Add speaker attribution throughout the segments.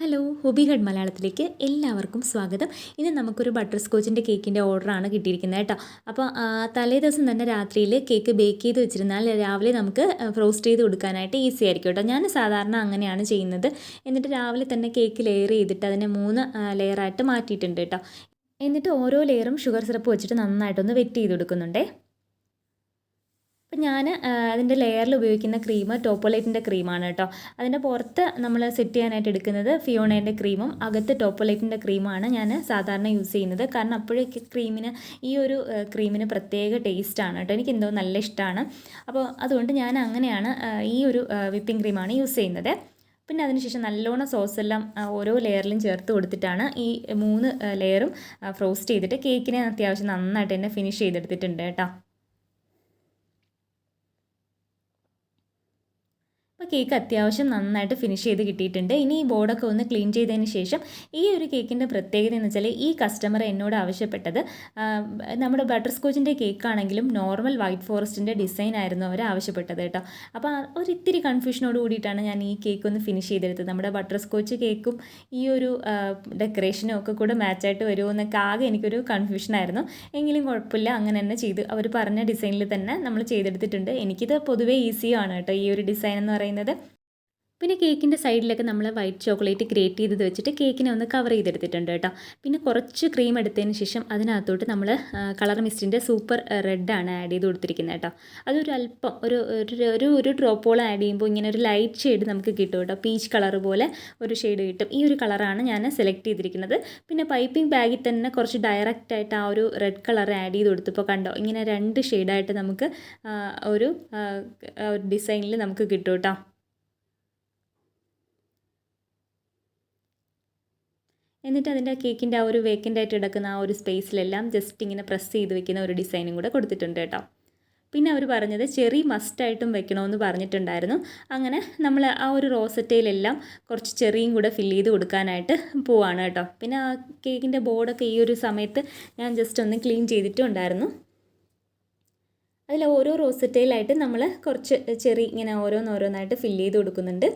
Speaker 1: Hello ഹോബിഗഡ് മലയാളത്തിലേക്ക് എല്ലാവർക്കും സ്വാഗതം. ഇന്ന് നമുക്കൊരു ബട്ടർ സ്കോച്ചിന്റെ കേക്കിന്റെ ഓർഡറാണ് കിട്ടിയിരിക്കുന്നത് കേട്ടോ. അപ്പോൾ തലേ ദിവസം തന്നെ രാത്രിയിൽ കേക്ക് ബേക്ക് ചെയ്ത് വെച്ചിരുന്നാൽ രാവിലെ നമുക്ക് ഫ്രോസ്റ്റ് ചെയ്ത് കൊടുക്കാനായിട്ട് ഈസി ആയിരിക്കും കേട്ടോ. ഞാൻ സാധാരണ അങ്ങനെയാണ് ചെയ്യുന്നത്. എന്നിട്ട് രാവിലെ തന്നെ കേക്ക് ലെയർ ചെയ്തിട്ട് അതിനെ മൂന്ന് ലെയറായിട്ട് മാറ്റിയിട്ടുണ്ട് കേട്ടോ. എന്നിട്ട് ഓരോ ലെയറും ഷുഗർ സിറപ്പ് വെച്ചിട്ട് നന്നായിട്ടൊന്ന് വെറ്റ് ചെയ്ത് കൊടുക്കുന്നുണ്ടേ. ഞാൻ അതിന്റെ ലെയറിൽ ഉപയോഗിക്കുന്ന ക്രീം ടോപ്പോലൈറ്റിന്റെ ക്രീമാണ് കേട്ടോ അതിന്റെ പുറത്ത് നമ്മൾ സെറ്റ് ചെയ്യാനായിട്ട് എടുക്കുന്നത് ഫിയോണേന്റെ ക്രീമും അകത്ത് ടോപ്പോലൈറ്റിന്റെ ക്രീമാണ് ഞാൻ സാധാരണ യൂസ് ചെയ്യുന്നത്. കാരണം അപ്പോഴേക്ക് ക്രീമിന് ഈ ഒരു ക്രീമിന് പ്രത്യേക ടേസ്റ്റാണ് കേട്ടോ എനിക്ക് എന്തോ നല്ല ഇഷ്ടമാണ് അപ്പോൾ അതുകൊണ്ട് ഞാൻ അങ്ങനെയാണ് ഈ ഒരു വിപ്പിംഗ് ക്രീമാണ് യൂസ് ചെയ്യുന്നത്. പിന്നെ അതിനുശേഷം നല്ലോണം സോസ് എല്ലാം ഓരോ ലെയറിലും ചേർത്ത് കൊടുത്തിട്ടാണ് ഈ മൂന്ന് ലെയറും ഫ്രോസ്റ്റ് ചെയ്തിട്ട് കേക്കിനെ അത്യാവശ്യം നന്നായിട്ട് തന്നെ ഫിനിഷ് ചെയ്തെടുത്തിട്ടുണ്ട് കേട്ടോ കേക്ക് അത്യാവശ്യം നന്നായിട്ട് ഫിനിഷ് ചെയ്ത് കിട്ടിയിട്ടുണ്ട്. ഇനി ഈ ബോർഡൊക്കെ ഒന്ന് ക്ലീൻ ചെയ്തതിന് ശേഷം ഈ ഒരു കേക്കിന്റെ പ്രത്യേകത എന്ന് വെച്ചാൽ ഈ കസ്റ്റമർ എന്നോട് ആവശ്യപ്പെട്ടത് നമ്മുടെ ബട്ടർ സ്കോച്ചിന്റെ കേക്കാണെങ്കിലും നോർമൽ വൈറ്റ് ഫോറസ്റ്റിന്റെ ഡിസൈൻ ആയിരുന്നു അവർ ആവശ്യപ്പെട്ടത് കേട്ടോ. അപ്പോൾ ഒരു ഇത്തിരി കൺഫ്യൂഷനോട് കൂടിയിട്ടാണ് ഞാൻ ഈ കേക്ക് ഒന്ന് ഫിനിഷ് ചെയ്തെടുത്തത്. നമ്മുടെ ബട്ടർ സ്കോച്ച് കേക്കും ഈ ഒരു ഡെക്കറേഷനും ഒക്കെ കൂടെ മാച്ചായിട്ട് വരുമോ എന്നൊക്കെ ആകെ എനിക്കൊരു കൺഫ്യൂഷനായിരുന്നു എങ്കിലും കുഴപ്പമില്ല അങ്ങനെ തന്നെ ചെയ്ത്. അവർ പറഞ്ഞ ഡിസൈനിൽ തന്നെ നമ്മൾ ചെയ്തെടുത്തിട്ടുണ്ട്. എനിക്കിത് പൊതുവേ ഈസിയാണ് കേട്ടോ ഈ ഒരു ഡിസൈൻ എന്ന് പറയുന്നത്. പിന്നെ കേക്കിന്റെ സൈഡിലൊക്കെ നമ്മൾ വൈറ്റ് ചോക്ലേറ്റ് ഗ്രേറ്റ് ചെയ്തത് വെച്ചിട്ട് കേക്കിനെ ഒന്ന് കവർ ചെയ്തെടുത്തിട്ടുണ്ട് കേട്ടോ. പിന്നെ കുറച്ച് ക്രീം എടുത്തതിന് ശേഷം അതിനകത്തോട്ട് നമ്മൾ കളർ മിസ്റ്റിന്റെ സൂപ്പർ റെഡാണ് ആഡ് ചെയ്ത് കൊടുത്തിരിക്കുന്നത് കേട്ടോ. അതൊരു അല്പം ഒരു ഒരു ഒരു ഡ്രോപ്പ് ഡ്രോപ്പോളം ആഡ് ചെയ്യുമ്പോൾ ഇങ്ങനെ ഒരു ലൈറ്റ് ഷെയ്ഡ് നമുക്ക് കിട്ടും കേട്ടോ. പീച്ച് കളർ പോലെ ഒരു ഷെയ്ഡ് കിട്ടും. ഈ ഒരു കളറാണ് ഞാൻ സെലക്ട് ചെയ്തിരിക്കുന്നത്. പിന്നെ പൈപ്പിംഗ് ബാഗിൽ തന്നെ കുറച്ച് ഡയറക്റ്റ് ആയിട്ട് ആ ഒരു റെഡ് കളർ ആഡ് ചെയ്ത് കൊടുത്തപ്പോൾ കണ്ടോ ഇങ്ങനെ രണ്ട് ഷെയ്ഡായിട്ട് നമുക്ക് ഒരു ഡിസൈനിൽ നമുക്ക് കിട്ടും കേട്ടോ. എന്നിട്ട് അതിന്റെ കേക്കിന്റെ ആ ഒരു വേക്കന്റ് ആയിട്ട് കിടക്കുന്ന ആ ഒരു സ്പേസിലെല്ലാം ജസ്റ്റ് ഇങ്ങനെ പ്രസ് ചെയ്ത് വെക്കുന്ന ഒരു ഡിസൈനും കൂടെ കൊടുത്തിട്ടുണ്ട് കേട്ടോ. പിന്നെ അവർ പറഞ്ഞത് ചെറി മസ്റ്റായിട്ടും വെക്കണമെന്ന് പറഞ്ഞിട്ടുണ്ടായിരുന്നു. അങ്ങനെ നമ്മൾ ആ ഒരു റോസറ്റയിലെല്ലാം കുറച്ച് ചെറിയും കൂടെ ഫില്ല് ചെയ്ത് കൊടുക്കാനായിട്ട് പോവാണ് കേട്ടോ. പിന്നെ ആ കേക്കിന്റെ ബോർഡൊക്കെ ഈ ഒരു സമയത്ത് ഞാൻ ജസ്റ്റ് ഒന്ന് ക്ലീൻ ചെയ്തിട്ടുണ്ടായിരുന്നു. അതിൽ ഓരോ റോസറ്റയിലായിട്ട് നമ്മൾ കുറച്ച് ചെറി ഇങ്ങനെ ഓരോന്നോരോന്നായിട്ട് ഫില്ല് ചെയ്ത് കൊടുക്കുന്നുണ്ട്.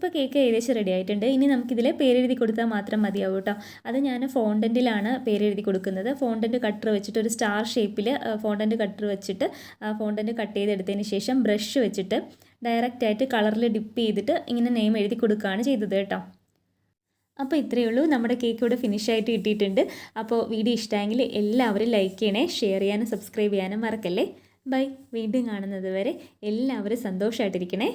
Speaker 1: ഇപ്പോൾ കേക്ക് ഏകദേശം റെഡി ആയിട്ടുണ്ട്. ഇനി നമുക്കിതിൽ പേരെഴുതി കൊടുത്താൽ മാത്രം മതിയാവും കേട്ടോ. അത് ഞാൻ ഫോണ്ടന്റിലാണ് പേരെഴുതി കൊടുക്കുന്നത്. ഫോണ്ടന്റ് കട്ടർ വെച്ചിട്ട് ഒരു സ്റ്റാർ ഷേപ്പിൽ ഫോണ്ടന്റ് കട്ടർ വെച്ചിട്ട് ഫോണ്ടന്റ് കട്ട് ചെയ്തെടുത്തതിന് ശേഷം ബ്രഷ് വെച്ചിട്ട് ഡയറക്റ്റ് ആയിട്ട് കളറിൽ ഡിപ്പ് ചെയ്തിട്ട് ഇങ്ങനെ നെയിം എഴുതി കൊടുക്കുകയാണ് ചെയ്തത് കേട്ടോ. അപ്പോൾ ഇത്രയേ ഉള്ളൂ. നമ്മുടെ കേക്ക് ഇവിടെ ഫിനിഷ് ആയിട്ട് കിട്ടിയിട്ടുണ്ട്. അപ്പോൾ വീഡിയോ ഇഷ്ടമെങ്കിൽ എല്ലാവരും ലൈക്ക് ചെയ്യണേ ഷെയർ ചെയ്യാനും സബ്സ്ക്രൈബ് ചെയ്യാനും മറക്കല്ലേ? ബൈ വീണ്ടും കാണുന്നത് വരെ എല്ലാവരും സന്തോഷമായിട്ടിരിക്കണേ